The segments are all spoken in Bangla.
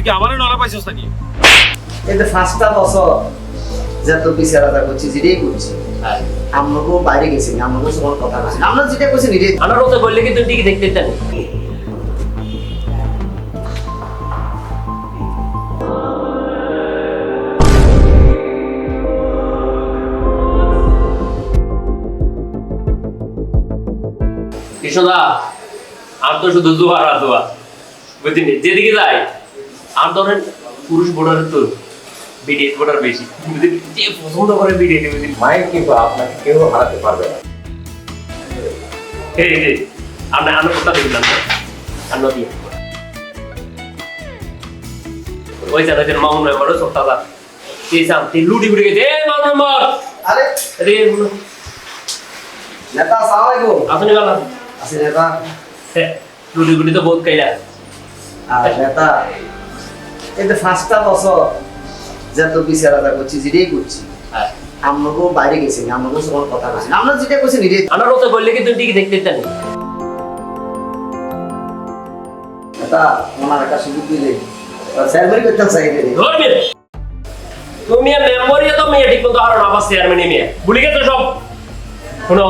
তুই কি আমারও নলা পাইছিস নাকি? বছর আদা করছি যেটাই করছি আমরাও বাইরে গেছি আমরাও কোনো কথা বলছি। আমরা যেটা করছি নিজে আমার মতো বললে কিন্তু ঠিকই দেখতে কৃষ্ণদা আর তো শুধু দোয়া আর দোয়া বুঝলি যেদিকে যাই। আর ধরেন পুরুষ ভোটারের তো বিডিএস ভোটার বেশি। যে পছন্দ করে বিডিএস বুঝলি মায়ের কিন্তু আপনাকে কেউ হারাতে পারবে না। এই যে আমরা আমরা কোথা দেখলাম আর নদী ওই জায়গা যে মাউন্ট মেম্বারও সব তাজা এই শান্তি লুডি বুড়ি গেছে? এ মাউন্ট মেম্বার আরে। রে নেতা আসসালামু আলাইকুম। আসুনি গেল আছে নেতা। লুডি বুড়ি তো বহুত খাইলা। আর নেতা কিন্তু পাঁচটা বছর যত বিচার আদা করছি যেটাই করছি। হ্যাঁ। আমরাও বাইরে গেছি আমরাও কোনো কথা বলছি। আমরা যেটা করছি নিজে আমার মতো বললে কিন্তু ঠিকই দেখতে ওনার একটা সুযোগ দিলে। করতে চাই ধরবে তুমি মেম্বারই তো মেয়ে ঠিক মতো আবার চেয়ারম্যানই মেয়ে। ভুলে গেছো সব? শুনো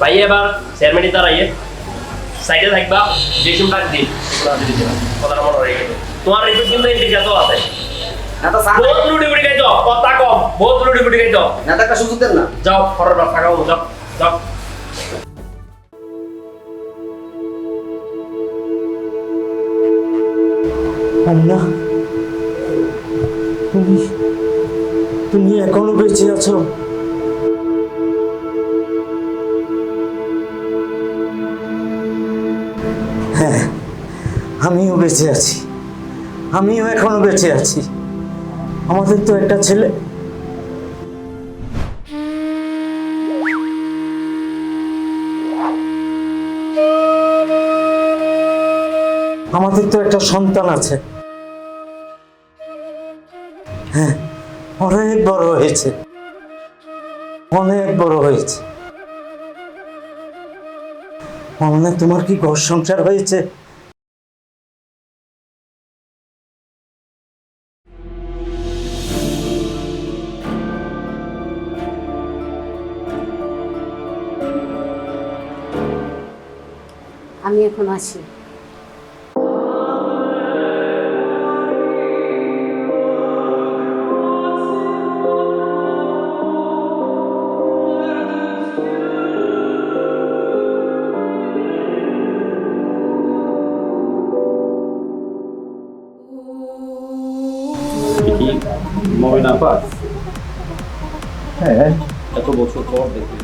ভাই এবার চেয়ারম্যানই তার আইয়ে সাইডে থাকবা যে সময় ডাক দিন কথাটা মনে গেছে তোমার রিপোর্ট কিন্তু ইন্ডিকা তো আছে বহুত লুডি বুড়ি খাইছো? কথা কম বহুত লুডি বুড়ি খাইছো? নেতা একটা সুযোগ দেন না। যাও খরচ টাকা যাও যাও। আন্না তুমি তুমি এখনও বেঁচে আছো? হ্যাঁ আমিও বেঁচে আছি। আমিও এখনও বেঁচে আছি। আমাদের তো একটা ছেলে। আমাদের তো একটা সন্তান আছে। হ্যাঁ অনেক বড় হয়েছে। অনেক বড় হয়েছে। তোমার কি ঘর সংসার হয়েছে? আমি এখন আছি। কি? মমিন আপা? হ্যাঁ এত বছর পর দেখি।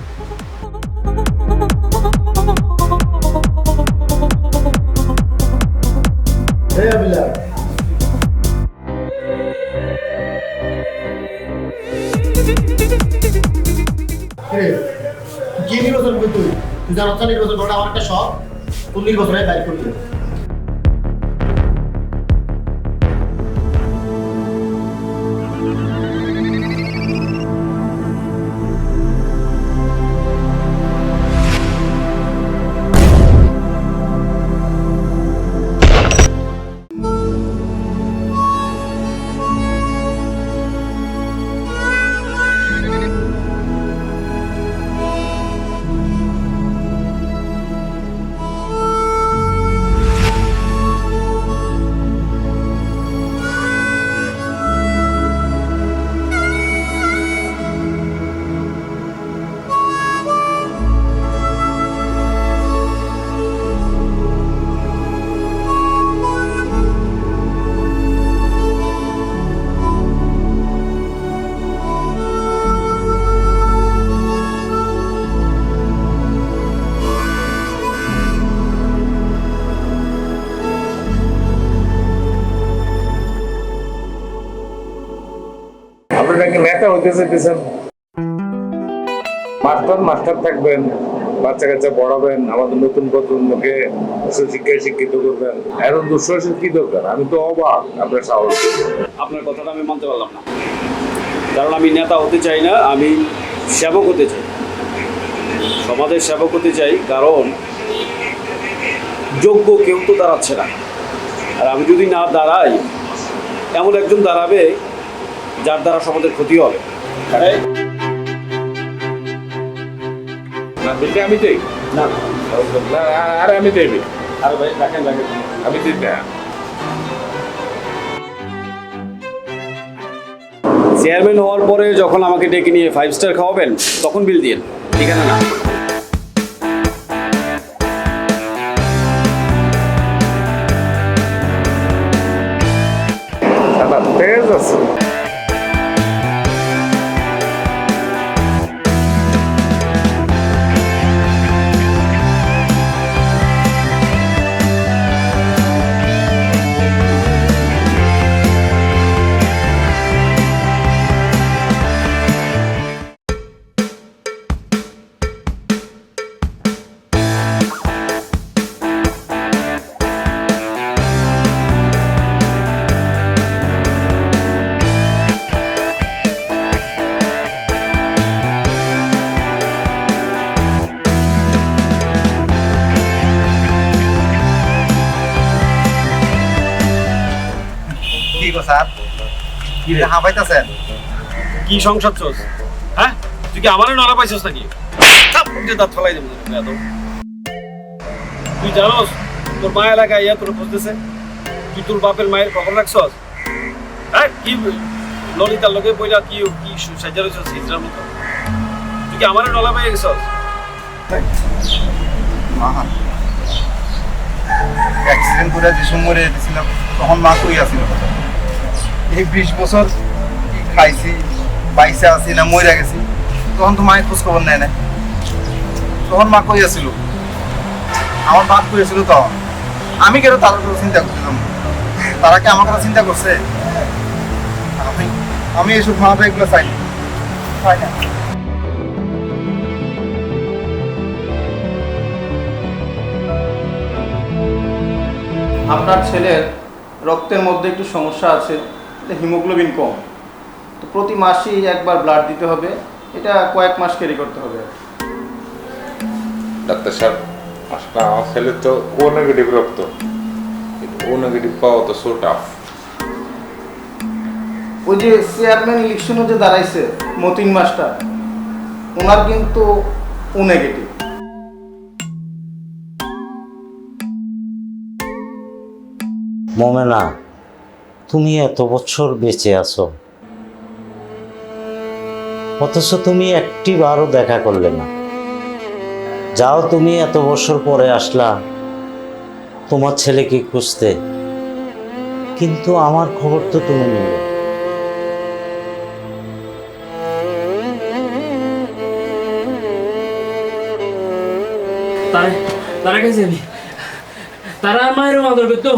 কি নির্বাচন করবি তুই? তুই নির্বাচন করাটা আমার একটা শখ। কোন নির্বাচনে বাইর করবি। নাকি নেতা মাস্টার মাস্টার থাকবেন বাচ্চা কাচ্চা পড়াবেন, আমাদের নতুন প্রজন্মকে শিক্ষায় শিক্ষিত করবেন। এত দুঃসাহসের কি দরকার আমি তো অবাক, আপনার সাহস। আপনার কথাটা আমি মানতে পারলাম না। কারণ আমি নেতা হতে চাই না, আমি সেবক হতে চাই। সমাজের সেবক হতে চাই, কারণ যোগ্য কেউ তো দাঁড়াচ্ছে না। আর আমি যদি না দাঁড়াই, এমন একজন দাঁড়াবে যার দ্বারা সমাজের ক্ষতি হবে। না বলতে আমি দেই। না। না আর আমি দেবি আরে ভাই রাখেন রাখেন। আমি দিই না চেয়ারম্যান হওয়ার পরে যখন আমাকে ডেকে নিয়ে ফাইভ স্টার খাওয়াবেন তখন বিল দিন। ঠিকানা না। কি গো স্যার? কি রে? হাঁপাইতেছেন। কি সংসার চোস হ্যাঁ? তুই কি আমারও নলা পাইছিস নাকি? দাঁত ফেলাই দেবো এত। তুই জানোস তোর মা এলাকায় ইয়া তোর খুঁজতেছে। কি তোর বাপের মায়ের খবর রাখছস? হ্যাঁ? কি ললিতার লোকে বইলা কি কি সাজা রয়েছস হিজড়ার মতো? তুই কি আমারও নলা পাই গেছস? অ্যাক্সিডেন্ট করে যে সময় তখন মা কই আসিল এই বিশ বছর কি খাইছি বাইসে আছি, না মরে গেছি, তখন তো মায়ের খোঁজ খবর নেয় না তখন মা কই আসিল আমার বাপ কই আসিল তখন? আমি কেন তার কথা চিন্তা করছিলাম? তারা কি আমার কথা চিন্তা করছে? আমি আমি এসব ভাবে এগুলো চাই চাই না। আপনার ছেলের রক্তের মধ্যে একটু সমস্যা আছে। হিমোগ্লোবিন কম। তো প্রতি মাসেই একবার ব্লাড দিতে হবে এটা কয়েক মাস ক্যারি করতে হবে। ডাক্তার সাহেব আসলে আমার ছেলে তো ও নেগেটিভ রক্ত। ও নেগেটিভ পাওয়া তো সো টাফ ওই যে চেয়ারম্যান ইলেকশনে যে দাঁড়াইছে মতিন মাস্টার ওনার কিন্তু ও নেগেটিভ মোমেনা তুমি এত বছর বেঁচে আছো। অথচ তুমি একটি বারও দেখা করলে না। যাও তুমি এত বছর পরে আসলা, তোমার ছেলেকে খুঁজতে। কিন্তু আমার খবর তো তুমি নিলে। তারা কাছে আমি তারা আর মায়ের মাদর করতো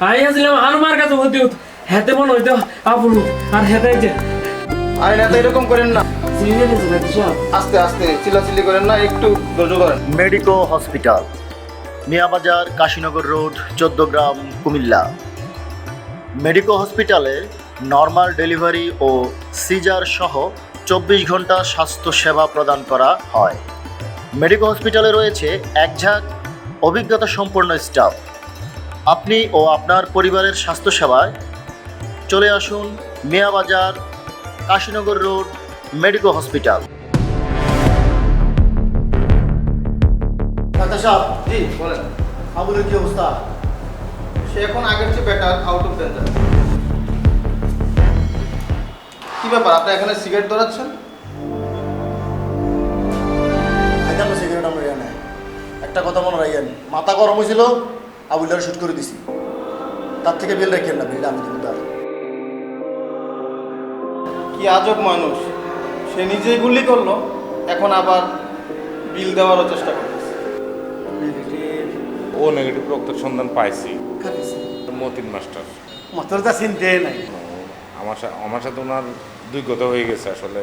আমি আর কাছে ভর্তি হতো হেতে মনে হইতো আপুলু আর হেতে যে। আরে না তো এরকম করেন না। আস্তে আস্তে চিল্লাচিল্লি করেন না একটু ধৈর্য ধরেন। Medico hospital Miyabazar Kashinagar road Chauddagram Cumilla. Medico হসপিটালে নর্মাল ডেলিভারি ও সিজার সহ চব্বিশ ঘণ্টা স্বাস্থ্য সেবা প্রদান করা হয়। মেডিকো হসপিটালে রয়েছে একঝাঁক অভিজ্ঞতা সম্পন্ন স্টাফ। আপনি ও আপনার পরিবারের স্বাস্থ্যসেবায় চলে আসুন Miyabazar Kashinagar road Medico hospital. Doctor সাহেব জি বলেন। আবুলের কি অবস্থা? সে এখন আগের চেয়ে বেটার আউট অফ ডেঞ্জার কি ব্যাপার আপনি এখানে সিগারেট ধরাচ্ছেন? সিগারেট আমরা এখানে। একটা কথা মনে রাখেন মাথা গরম হয়েছিল আবুলটারে শুট করে দিছি। তার থেকে বিল রাখেন না বিলটা আমি দিব তার। কি আজব মানুষ। সে নিজেই গুলি করল এখন আবার বিল দেওয়ারও চেষ্টা করতেছে। ও নেগেটিভ রক্তের সন্ধান পাইছি। মতিন মাস্টার। মাথাটা চিনতে নাই। আমার সাথে আমার সাথে ওনার দুই কথা হয়ে গেছে আসলে।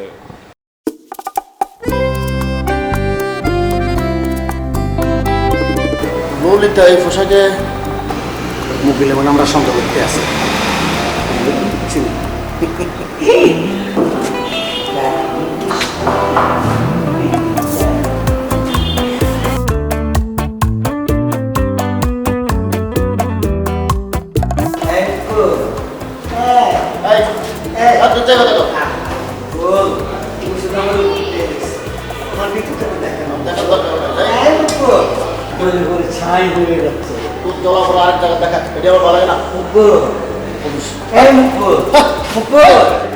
ললিতা এই পোশাকে মুখিলে মানে আমরা সন্দেহ করতে আছি। আরেক জায়গায় দেখা এটা আমার ভালো